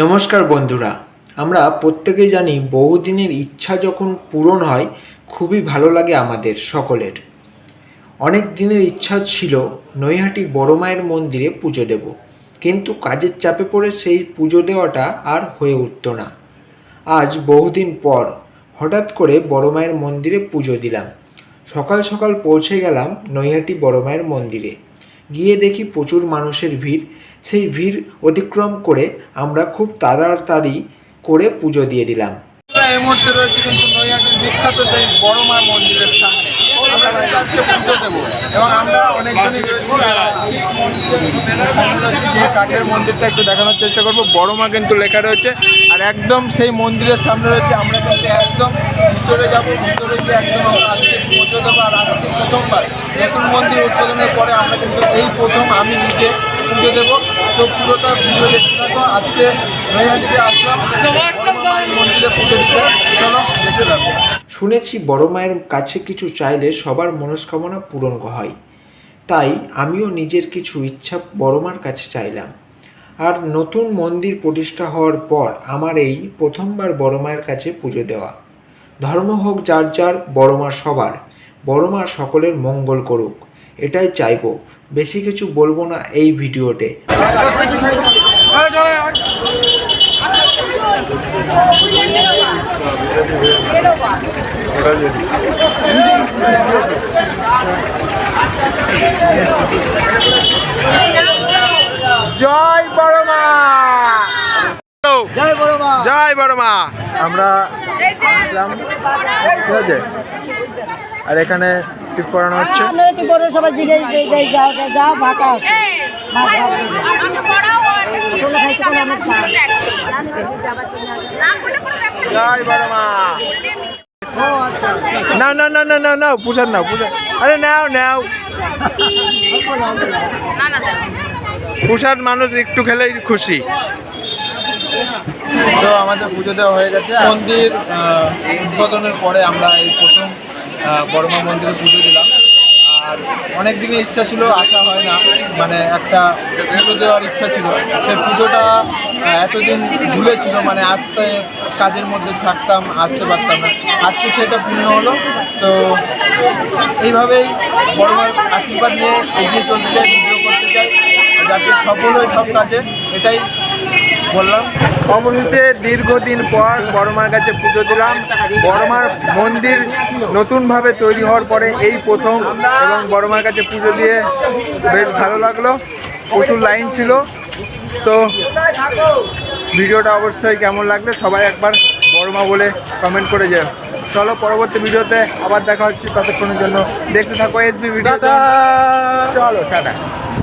নমস্কার বন্ধুরা, আমরা প্রত্যেকেই জানি বহুদিনের ইচ্ছা যখন পূরণ হয়, খুবই ভালো লাগে আমাদের সকলের। অনেক দিনের ইচ্ছা ছিল নৈহাটি বড় মায়ের মন্দিরে পুজো দেব, কিন্তু কাজের চাপে পড়ে সেই পুজো দেওয়াটা আর হয়ে উঠতো না। আজ বহুদিন পর হঠাৎ করে বড় মায়ের মন্দিরে পুজো দিলাম। সকাল সকাল পৌঁছে গেলাম নৈহাটি বড় মায়ের মন্দিরে। গিয়ে দেখি প্রচুর মানুষের ভিড়। সেই ভিড় অতিক্রম করে আমরা খুব তাড়াতাড়ি করে পুজো দিয়ে দিলাম। মুহূর্তে রয়েছে কিন্তু বিখ্যাত সেই মা মন্দিরের এবং আমরা অনেকজনই কাঠের মন্দিরটা একটু দেখানোর চেষ্টা করব। মা কিন্তু লেখা রয়েছে। আর একদম সেই মন্দিরের সামনে রয়েছে। আমরা কিন্তু একদম ভিতরে যাব। ভিতরে গিয়ে একদম আজকে প্রথমবার নতুন মন্দির উদ্বোধনের পরে আমরা কিন্তু এই প্রথম আমি নিজে পুজো দেবো। তো পুরোটা দেখতে থাকো। আজকে নৈহাটিতে আসলাম। মন্দিরে পুজো দিতে। চলো, দেখতে থাকো। শুনেছি বড় মায়ের কাছে কিছু চাইলে সবার মনস্কামনা পূরণ হয়। তাই আমিও নিজের কিছু ইচ্ছা বড় মার কাছে চাইলাম। আর নতুন মন্দির প্রতিষ্ঠা হওয়ার পর আমার এই প্রথমবার বড় মায়ের কাছে পুজো দেওয়া। ধর্ম হোক যার যার বড় মা সবার। বড় মা সকলের মঙ্গল করুক। এটাই চাইব। বেশি কিছু বলব না এই ভিডিওতে। জয় বড় জয় বড় মা। জয় বড় মা। আমরা আসলাম। ঠিক আছে আর এখানে টিপ করানো হচ্ছে। সবাই জিজ্ঞেস আছে। না না না না না নাও পুষার নাও পুষার। আরে নাও নাও। পুষার মানুষ একটু খেলেই খুশি। আমাদের পুজো দেওয়া হয়ে গেছে। মন্দির উদ্বোধনের পরে আমরা এই প্রথম বড়মা মন্দিরে পুজো দিলাম। আর অনেক দিনের ইচ্ছা ছিল, আসা হয় না। মানে একটা পুজো দেওয়ার ইচ্ছা ছিল। সেই পুজোটা এতদিন ঝুলে ছিল মানে আসতে কাজের মধ্যে থাকতাম, আসতে পারতাম না। আজকে সেটা পূর্ণ হলো। তো এইভাবেই বড় আশীর্বাদ নিয়ে এগিয়ে চলতে চাই, পুজো করতে চাই। যাতে সফল হয় সব কাজে, এটাই বললাম। অবশেষে দীর্ঘদিন পর বড়মার কাছে পুজো দিলাম। বড়মার মন্দির নতুনভাবে তৈরি হওয়ার পরে এই প্রথম এবং বড়মার কাছে পুজো দিয়ে বেশ ভালো লাগল। প্রচুর লাইন ছিল। তো ভিডিওটা অবশ্যই কেমন লাগলে সবাই একবার বড়মা বলে কমেন্ট করে যাও। চলো পরবর্তী ভিডিওতে আবার দেখা হচ্ছে ততক্ষণের জন্য। দেখতে থাকো এসবি ভিডিও চলো টাটা।